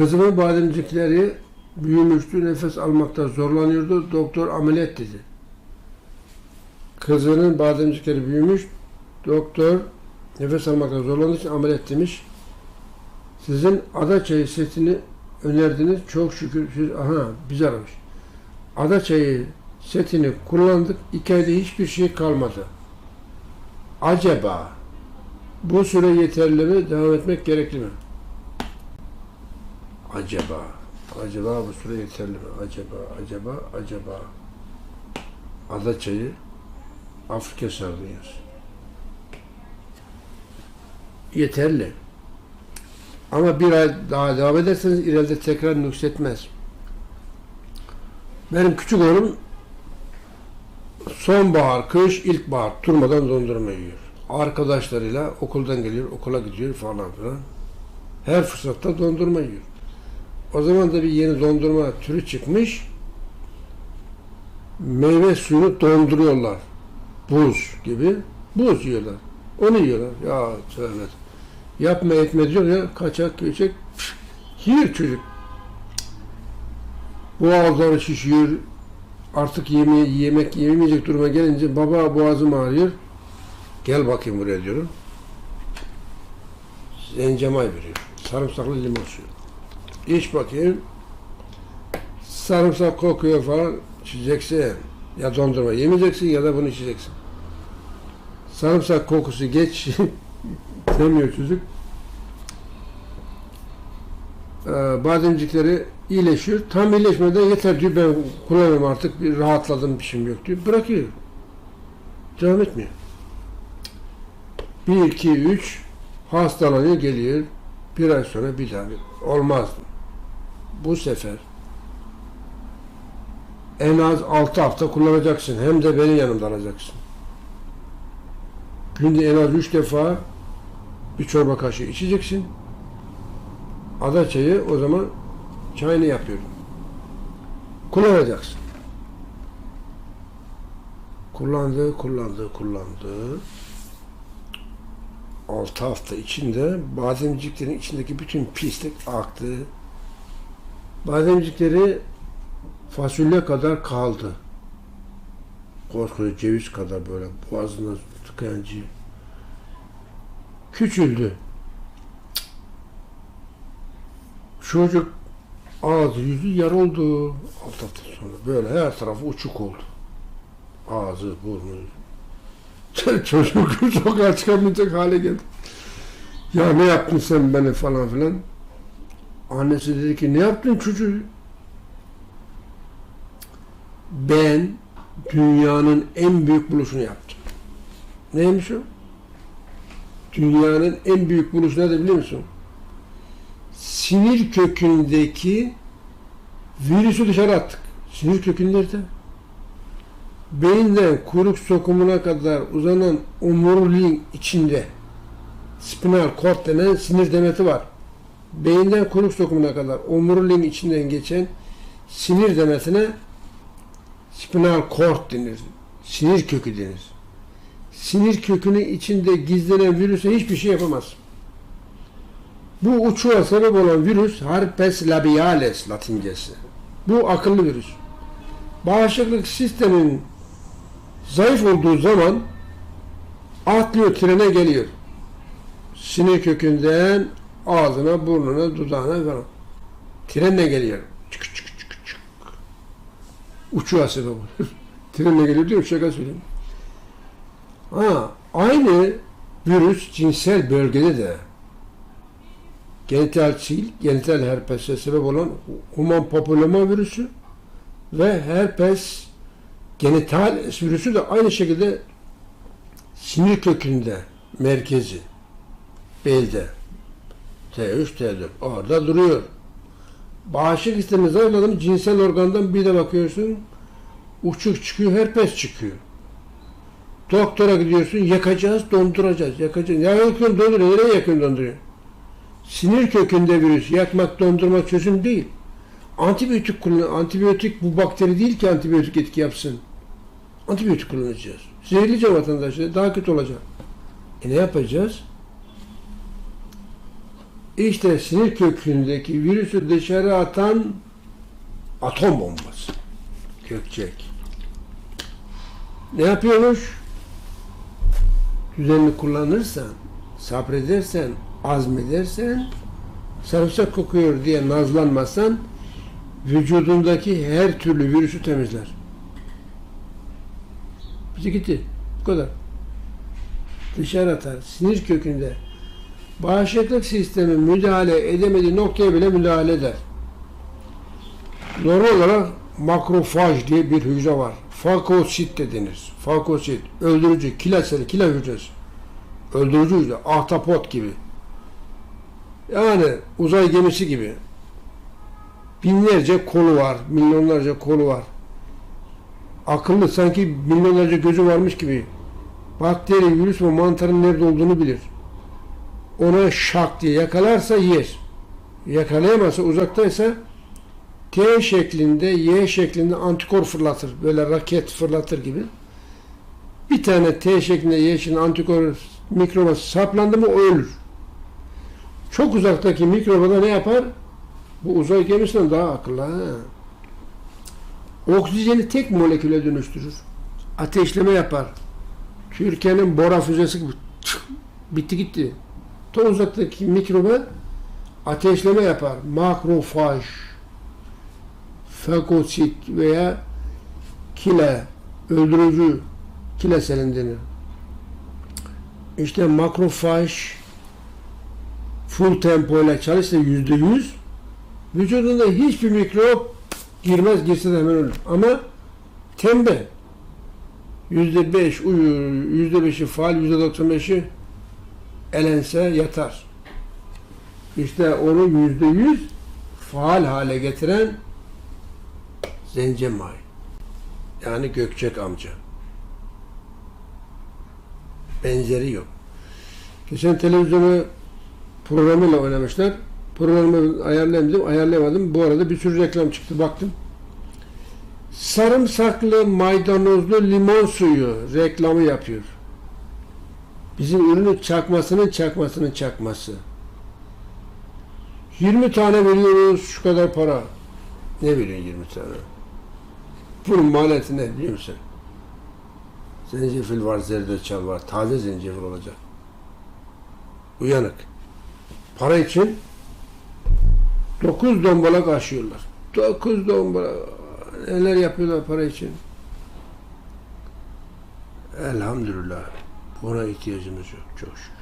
Kızımın bademcikleri büyümüştü, nefes almakta zorlanıyordu. Doktor ameliyat dedi. Kızının bademcikleri büyümüş, doktor nefes almakta zorlandığı için ameliyat demiş. Sizin ada çayı setini önerdiniz. Çok şükür siz, aha biz aramış. Ada çayı setini kullandık. İki ayda hiçbir şey kalmadı. Acaba bu süre yeterli mi? Devam etmek gerekli mi? Acaba. Acaba bu süre yeterli mi? Acaba, acaba, acaba. Ada çayı Afrika sardunyası. Yeterli. Ama bir ay daha devam ederseniz ileride tekrar nüksetmez. Benim küçük oğlum sonbahar, kış, ilkbahar durmadan dondurma yiyor. Arkadaşlarıyla okuldan geliyor, okula gidiyor falan filan. Her fırsatta dondurma yiyor. O zaman da bir yeni dondurma türü çıkmış. Meyve suyunu donduruyorlar. Buz gibi. Buz yiyorlar. Onu yiyorlar. Ya tövbe. Yapma etme diyor ya. Kaçak göçek. Yiyor çocuk. Boğazları şişiyor. Artık yeme yemek yemeyecek duruma gelince baba boğazım ağrıyor. Gel bakayım buraya diyorum. Zencemay veriyor. Sarımsaklı limon suyu. İç bakayım. Sarımsak kokuyor falan. İçeceksin. Ya dondurma yemeyeceksin ya da bunu içeceksin. Sarımsak kokusu geç. demiyor çocuk. Ee, bademcikleri iyileşiyor. Tam iyileşmeden yeter diyor ben kullanıyorum artık bir rahatladım bir şeyim yok diyor. Bırakıyor. Devam etmiyor. 1, 2, 3 hastalanıyor geliyor. Bir ay sonra bir daha bir- olmaz. Bu sefer en az 6 hafta kullanacaksın. Hem de benim yanımda alacaksın. Günde en az 3 defa bir çorba kaşığı içeceksin. Ada çayı o zaman çayını yapıyorum. Kullanacaksın. Kullandı, kullandı, kullandı. 6 hafta içinde bademciklerin içindeki bütün pislik aktı. Bademcikleri fasulye kadar kaldı. Koskoca ceviz kadar böyle boğazına tıkayan ciğer. Küçüldü. Çocuk ağzı yüzü yar oldu. Alt hafta sonra böyle her tarafı uçuk oldu. Ağzı, burnu. Çocuk sokağa çıkamayacak hale geldi. Ya ne yaptın sen beni falan filan. Annesi dedi ki ne yaptın çocuğu? Ben dünyanın en büyük buluşunu yaptım. Neymiş o? Dünyanın en büyük buluşu nedir biliyor musun? Sinir kökündeki virüsü dışarı attık. Sinir kökü nerede? Beyinden kuyruk sokumuna kadar uzanan omuriliğin içinde spinal kort denen sinir demeti var. Beyinden kuyruk sokumuna kadar omuriliğin içinden geçen sinir demetine spinal kort denir. Sinir kökü denir. Sinir kökünün içinde gizlenen virüse hiçbir şey yapamaz. Bu uçuğa sebep olan virüs herpes labiales latincesi. Bu akıllı virüs. Bağışıklık sistemin zayıf olduğu zaman atlıyor trene geliyor. Sinir kökünden ağzına, burnuna, dudağına falan. Trenle geliyor. Çık çık çık çık. Uçuğa sebep oluyor. Trenle geliyor diyor şaka söyleyeyim. Ha, aynı virüs cinsel bölgede de genital sil, genital herpese sebep olan human papilloma virüsü ve herpes genital virüsü de aynı şekilde sinir kökünde, merkezi, belde, T3, T4 orada duruyor. Bağışıklık sistemi zayıfladı mı cinsel organdan bir de bakıyorsun uçuk çıkıyor, herpes çıkıyor. Doktora gidiyorsun, yakacağız, donduracağız, yakacağız. Ya yakıyorsun, donduruyor, nereye yakıyorsun, donduruyor? Sinir kökünde virüs, yakmak, dondurmak çözüm değil. Antibiyotik kullan, antibiyotik bu bakteri değil ki antibiyotik etki yapsın. Antibiyotik kullanacağız. Zehirleyeceğim vatandaşı, daha kötü olacak. E ne yapacağız? İşte sinir kökündeki virüsü dışarı atan atom bombası. Gökçek. Ne yapıyormuş? Düzenli kullanırsan, sabredersen, azmedersen, sarımsak kokuyor diye nazlanmasan vücudundaki her türlü virüsü temizler. Bizi gitti. Bu kadar. Dışarı atar. Sinir kökünde bağışıklık sistemi müdahale edemediği noktaya bile müdahale eder. Normal olarak makrofaj diye bir hücre var. Fakosit de denir. Fakosit. Öldürücü. Kilaseli. Kila hücresi. Öldürücü hücre. Ahtapot gibi. Yani uzay gemisi gibi. Binlerce kolu var. Milyonlarca kolu var. Akıllı sanki milyonlarca gözü varmış gibi. Bakteri, virüs ve mantarın nerede olduğunu bilir. Ona şak diye yakalarsa yer. Yakalayamazsa uzaktaysa T şeklinde, Y şeklinde antikor fırlatır. Böyle raket fırlatır gibi. Bir tane T şeklinde, Y şeklinde antikor mikroba saplandı mı ölür. Çok uzaktaki mikroba da ne yapar? Bu uzay gemisinden daha akıllı. Ha. Oksijeni tek moleküle dönüştürür. Ateşleme yapar. Türkiye'nin bora füzesi bitti gitti. Ta uzaktaki mikroba ateşleme yapar. Makrofaj, fagosit veya kile, öldürücü kile selin denir. İşte makrofaj full tempo ile çalışsa yüzde yüz vücudunda hiçbir mikrop girmez girse de hemen ölür. Ama tembel yüzde beş uyur, yüzde beşi faal, yüzde doksan beşi elense yatar. İşte onu yüzde yüz faal hale getiren Zencemay. Yani Gökçek amca. Benzeri yok. Geçen televizyonu programıyla oynamışlar. Programı ayarlayamadım, ayarlayamadım. Bu arada bir sürü reklam çıktı. Baktım. Sarımsaklı, maydanozlu limon suyu reklamı yapıyor. Bizim ürünün çakmasının çakmasının çakması. 20 tane veriyoruz şu kadar para. Ne veriyorsun 20 tane? Bunun maliyeti ne biliyor musun? Zencefil var, zerdeçal var. Taze zencefil olacak. Uyanık. Para için 9 dombalak aşıyorlar. 9 dombalak. Neler yapıyorlar para için? Elhamdülillah. Buna ihtiyacımız yok çok şükür.